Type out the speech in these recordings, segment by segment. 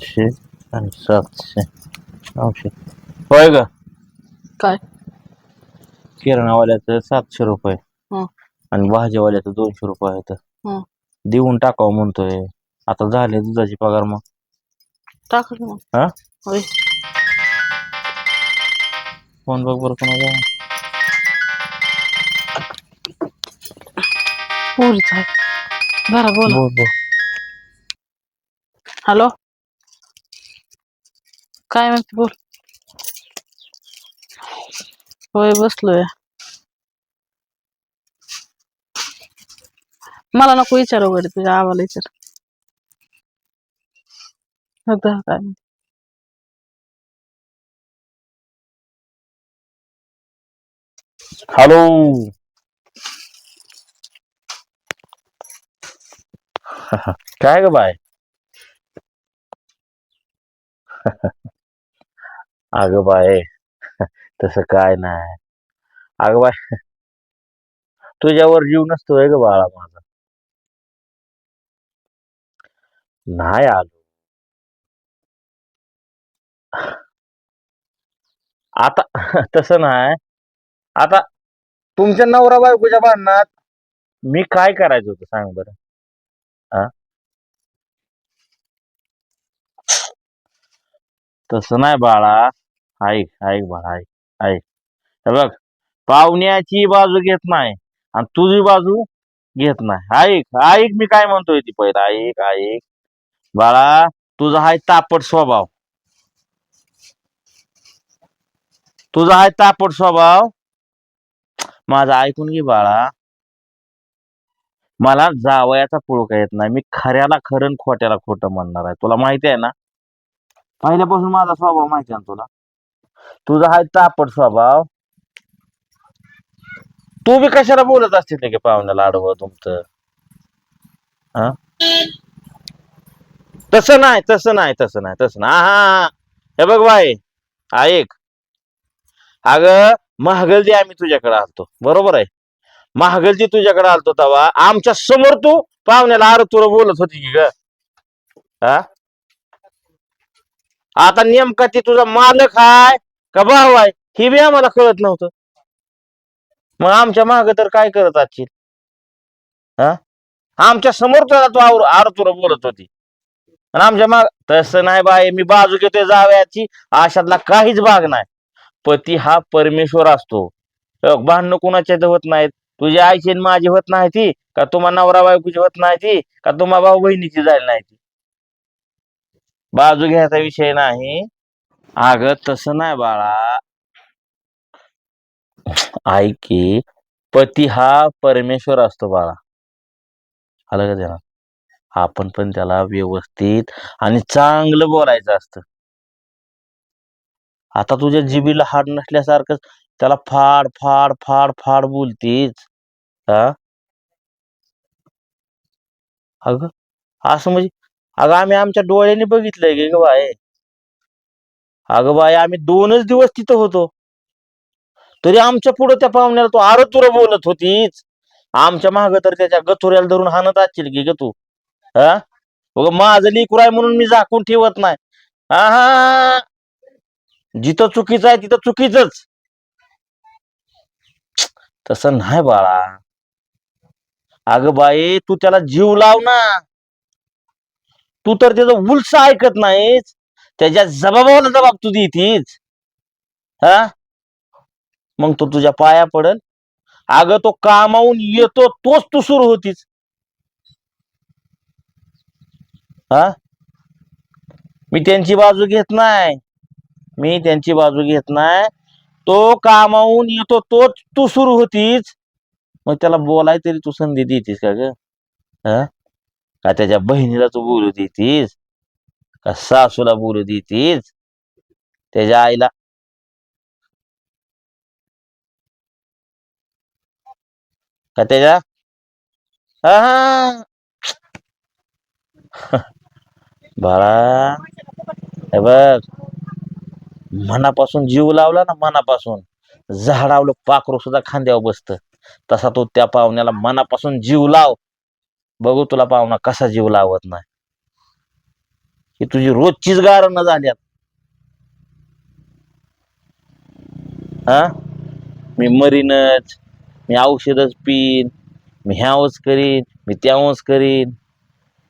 तीनशे आणि सातशे नऊशे होय ग? काय? किराणावाल्याचं सातशे रुपये. हं. आणि भाजीवाल्याचं दोनशे रुपये आहेत. हं. देऊन टाकावं म्हणतोय. आता झाले दुधाची पगार मग. मग. हा? होय. फोन बघ बरं कोणाला पुरीच आहे. बरं बोला. बोल बोल. हॅलो? काय म्हणते बोल? होय बसलोय. मला नको विचार वगैरे तुझ्या आवाला विचार. काय? हॅलो. काय ग बाय? अगं बाय तसं काय नाही. अगं बाय तुझ्यावर जीव नसतोय ग बाळा माझा. नाही आलो. आता तसं नाही. आता तुमच्या नवरा बायकोच्या भांडणात मी काय करायचं होतं सांग बरं? तसं नाही बाळा. ऐक ऐक बाळा ऐक ऐक हे बघ पाहुण्याची बाजू घेत नाही आणि तुझी बाजू घेत नाही. ऐक ऐक मी काय म्हणतोय ती पहिला. ऐक ऐक. बाळा तुझा आहे तापट स्वभाव. तुझा आहे तापट स्वभाव. माझा ऐकून घे बाळा. मला जावयाचा पुळका येत नाही. मी खऱ्याला खरं खोट्याला खोटं म्हणणार आहे. तुला माहिती आहे ना? पहिल्यापासून माझा स्वभाव माहिती आहे ना तुला. तुझा हा तापट स्वभाव. तू बी कशाला बोलत असते की पाहुण्याला आडवं तुमचं? हा? तसं नाही तसं नाही तसं नाही तसं नाही. हा, हे बघ बाई ऐक अग महागलदी आम्ही तुझ्याकडे आलतो. बरोबर आहे? महागलदी तुझ्याकडे आलतो तवा. आमच्यासमोर तू पाहुण्याला आर तुला बोलत होती की ग? हा? आता नेमका ती तुझा मालक हाय का भाव आहे हे बी आम्हाला कळत नव्हतं. मग आमच्या माग तर काय करत असशील? हा? आमच्यासमोर तुला तू आवर आर बोलत होती. आणि आमच्या माग तसं नाही बाई मी बाजू घेते जावयाची अशातला काहीच भाग नाही. पती हा परमेश्वर असतो. भांडणं कुणाच्या इथं होत नाहीत? तुझ्या आईची आणि माझी होत नाही ती? का तुम्हा नवरा बायकोची होत नाही ती? का तुम्हा भाऊ बहिणीची जायला नाही ती? बाजू घ्यायचा विषय नाही. अगं तसं नाही बाळा. ऐक की पती हा परमेश्वर असतो बाळा. आलं का त्याला? आपण पण त्याला व्यवस्थित आणि चांगलं बोलायचं असतं. आता तुझ्या जिबीला हाड नसल्यासारखं त्याला फाड फाड फाड फाड बोलतीच. हा अग असं म्हणजे अगं आम्ही आमच्या डोळ्याने बघितलंय गे ग बाय अगं बाय आम्ही दोनच दिवस तिथं होतो. तरी आमच्या पुढे त्या पाहुण्याला तू आर बोलत होतीच. आमच्या माग तर त्याच्या गथुऱ्याला धरून हाणत असतील की ग तू. हा? उगा माझं लेकरू आहे म्हणून मी झाकून ठेवत नाही. हा हा जिथं चुकीचं आहे तिथं चुकीच तसं नाही बाळा. अगं बाई तू त्याला जीव लाव ना. तू तर त्याचं उलस ऐकत नाहीस. त्याच्या जबाबाला जबाब तू देतीच हा? मग तो तुझ्या पाया पडल. अगं तो कामावून येतो तोच तू सुरू होतीस. हा? मी त्यांची बाजू घेत नाही. मी त्यांची बाजू घेत नाही. तो कामावून येतो तोच तू सुरू होतीस. मग त्याला बोलाय तरी तू संधी देतीस का ग? हा? का त्याच्या बहिणीला तू बोलू देतीस? का सासूला बोलू देतीस? त्याच्या आईला का त्याच्या हा, बाळा हे बघ. मनापासून जीव लावला ना मनापासून. झाडावलं पाखरू सुद्धा खांद्यावर बसत. तसा तो त्या पाहुण्याला मनापासून जीव लाव. बघू तुला पाहुणा कसा जीव लावत नाही. ही तुझी रोजचीच गारण झाल्यात. हा मी मरीनच मी औषधच पिन मी ह्यावच करीन मी त्यावच करीन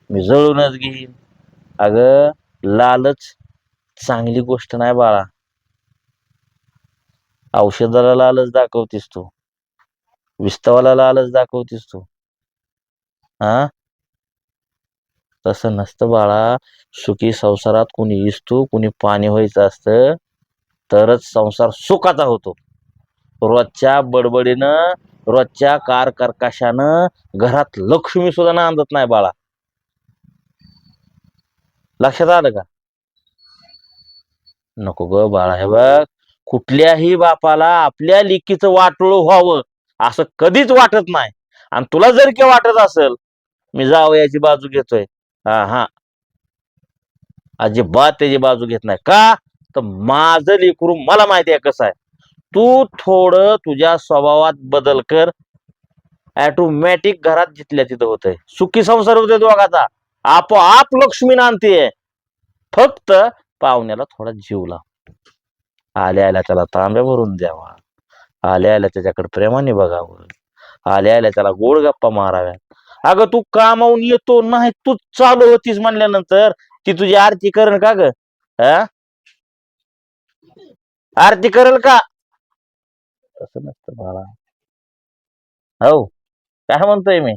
मी जळूनच घेईन. अगं लालच चांगली गोष्ट नाही बाळा. औषधाला लालच दाखवतीस तू. विस्तवाला लालच दाखवतीस तू. हा? तसं नसतं बाळा. सुखी संसारात कुणी इसतो कुणी पाणी व्हायचं असतं तरच संसार सुखाचा होतो. रोजच्या बडबडीनं रोजच्या कार कर्कशानं घरात लक्ष्मी सुद्धा ना आणत नाही बाळा. लक्षात आलं का? नको ग बाळा हे बघ. कुठल्याही बापाला आपल्या लिकीचं वाटोळ व्हावं असं कधीच वाटत नाही. आणि तुला जर की वाटत असेल मी जावयाची बाजू घेतोय. हा हा. अजिबात त्याची बाजू घेत नाही. का? तर माझं लेकरू मला माहिती आहे कसं आहे. तू थोडं तुझ्या स्वभावात बदल कर. ॲटोमॅटिक घरात जिथल्या तिथं होतंय. सुखी संसार होते दोघाचा. आपोआप लक्ष्मी नांदतीये फक्त पाहुण्याला थोडा जीव लाव. आल्या आल्या त्याला तांब्या भरून द्यावा. आल्या आल्या त्याच्याकडे प्रेमाने बघावं. आल्या आल्या त्याला गोड गप्पा माराव्या अगं तू कामावून येतो नाही तू चालू होतीस म्हणल्यानंतर ती तुझी आरती करण का ग? आरती करेल का? असं नसतं बाळा. हो काय म्हणतोय मी?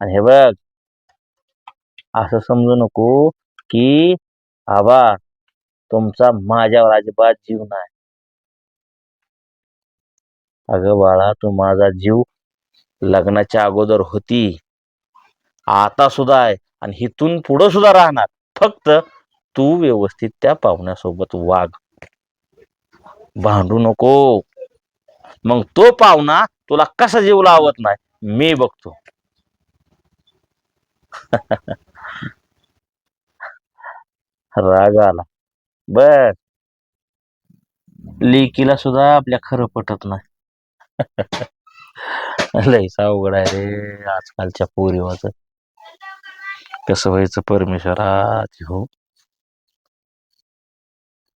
आणि हे बघ. असं समजू नको की आबा तुमचा माझ्यावर अजिबात जीव नाही. अगं बाळा तू माझा जीव लग्नाच्या अगोदर होती. आता सुद्धा आहे आणि हिथून पुढं सुद्धा राहणार. फक्त तू व्यवस्थित त्या पाहुण्यासोबत वाघ भांडू नको. मग तो पाहुणा तुला कसा जीव लावत नाही? मी बघतो. राग आला. बर. लेकीला सुद्धा आपल्या खरं पटत नाही. लयच अवघड आहे रे आजकालच्या पोरीवाच. कसं व्हायचं परमेश्वरा हो.